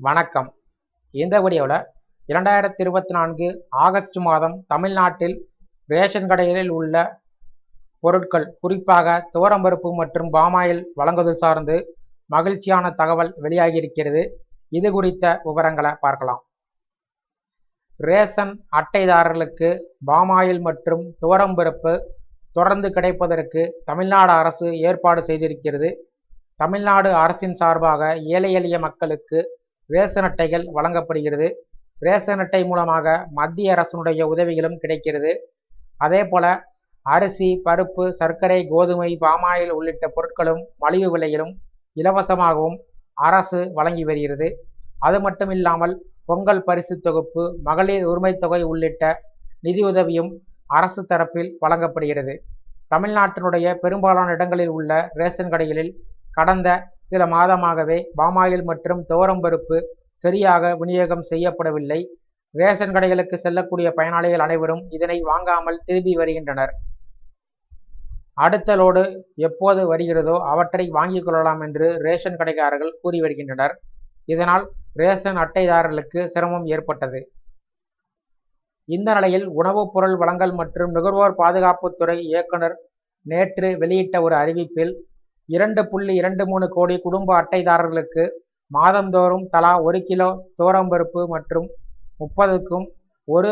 வணக்கம். இந்த வீடியோவில் இரண்டாயிரத்தி இருபத்தி நான்கு ஆகஸ்ட் மாதம் தமிழ்நாட்டில் ரேஷன் கடைகளில் உள்ள பொருட்கள் குறிப்பாக துவரம்பருப்பு மற்றும் பாமாயில் வழங்குவது சார்ந்து மகிழ்ச்சியான தகவல் வெளியாகியிருக்கிறது. இது குறித்த விவரங்களை பார்க்கலாம். ரேஷன் அட்டைதாரர்களுக்கு பாமாயில் மற்றும் துவரம்பருப்பு தொடர்ந்து கிடைப்பதற்கு தமிழ்நாடு அரசு ஏற்பாடு செய்திருக்கிறது. தமிழ்நாடு அரசின் சார்பாக ஏழை எளிய மக்களுக்கு ரேஷன் அட்டைகள் வழங்கப்படுகிறது. ரேஷன் அட்டை மூலமாக மத்திய அரசினுடைய உதவிகளும் கிடைக்கிறது. அதே போல அரிசி பருப்பு சர்க்கரை கோதுமை பாமாயில் உள்ளிட்ட பொருட்களும் மலிவு விலையிலும் இலவசமாகவும் அரசு வழங்கி வருகிறது. அது மட்டும் இல்லாமல் பொங்கல் பரிசு தொகுப்பு மகளிர் உரிமைத் தொகை உள்ளிட்ட நிதியுதவியும் அரசு தரப்பில் வழங்கப்படுகிறது. தமிழ்நாட்டினுடைய பெரும்பாலான இடங்களில் உள்ள ரேஷன் கடைகளில் கடந்த சில மாதமாகவே பாமாயில் மற்றும் துவரம்பருப்பு சரியாக விநியோகம் செய்யப்படவில்லை. ரேஷன் கடைகளுக்கு செல்லக்கூடிய பயனாளிகள் அனைவரும் இதனை வாங்காமல் திரும்பி வருகின்றனர். அடுத்த லோடு எப்போது வருகிறதோ அவற்றை வாங்கிக் கொள்ளலாம் என்று ரேஷன் கடைக்காரர்கள் கூறி வருகின்றனர். இதனால் ரேஷன் அட்டைதாரர்களுக்கு சிரமம் ஏற்பட்டது. இந்த நிலையில் உணவுப் பொருள் வழங்கல் மற்றும் நுகர்வோர் பாதுகாப்புத்துறை இயக்குனர் நேற்று வெளியிட்ட ஒரு அறிவிப்பில் இரண்டு புள்ளி இரண்டு மூணு கோடி குடும்ப அட்டைதாரர்களுக்கு மாதந்தோறும் தலா ஒரு கிலோ துவரம்பருப்பு மற்றும் முப்பதுக்கும் ஒரு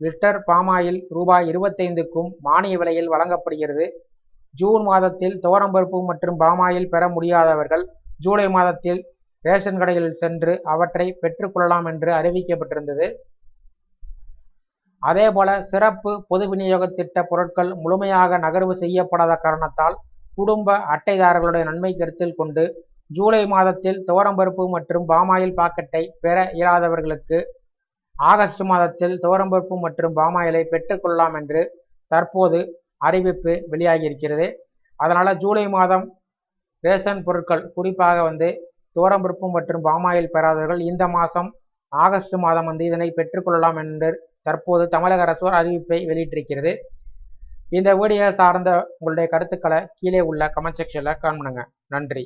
லிட்டர் பாமாயில் ரூபாய் இருபத்தைந்துக்கும் மானிய விலையில் வழங்கப்படுகிறது. ஜூன் மாதத்தில் துவரம்பருப்பு மற்றும் பாமாயில் பெற முடியாதவர்கள் ஜூலை மாதத்தில் ரேஷன் கடைகளில் சென்று அவற்றை பெற்றுக்கொள்ளலாம் என்று அறிவிக்கப்பட்டிருந்தது. அதேபோல சிறப்பு பொது விநியோக திட்ட பொருட்கள் முழுமையாக நகர்வு செய்யப்படாத காரணத்தால் குடும்ப அட்டைதாரர்களுடைய நன்மை கருத்தில் கொண்டு ஜூலை மாதத்தில் துவரம்பருப்பு மற்றும் பாமாயில் பாக்கெட்டை பெற இயலாதவர்களுக்கு ஆகஸ்ட் மாதத்தில் துவரம்பருப்பு மற்றும் பாமாயிலை பெற்றுக்கொள்ளலாம் என்று தற்போது அறிவிப்பு வெளியாகியிருக்கிறது. அதனால் ஜூலை மாதம் ரேஷன் பொருட்கள் குறிப்பாக வந்து துவரம்பருப்பு மற்றும் பாமாயில் பெறாதவர்கள் இந்த மாதம் ஆகஸ்ட் மாதம் வந்து இதனை பெற்றுக்கொள்ளலாம் என்று தற்போது தமிழக அரசு ஒரு அறிவிப்பை வெளியிட்டிருக்கிறது. இந்த வீடியோ சார்ந்த உங்களுடைய கருத்துக்களை கீழே உள்ள கமெண்ட் செக்ஷனில் காண் நன்றி.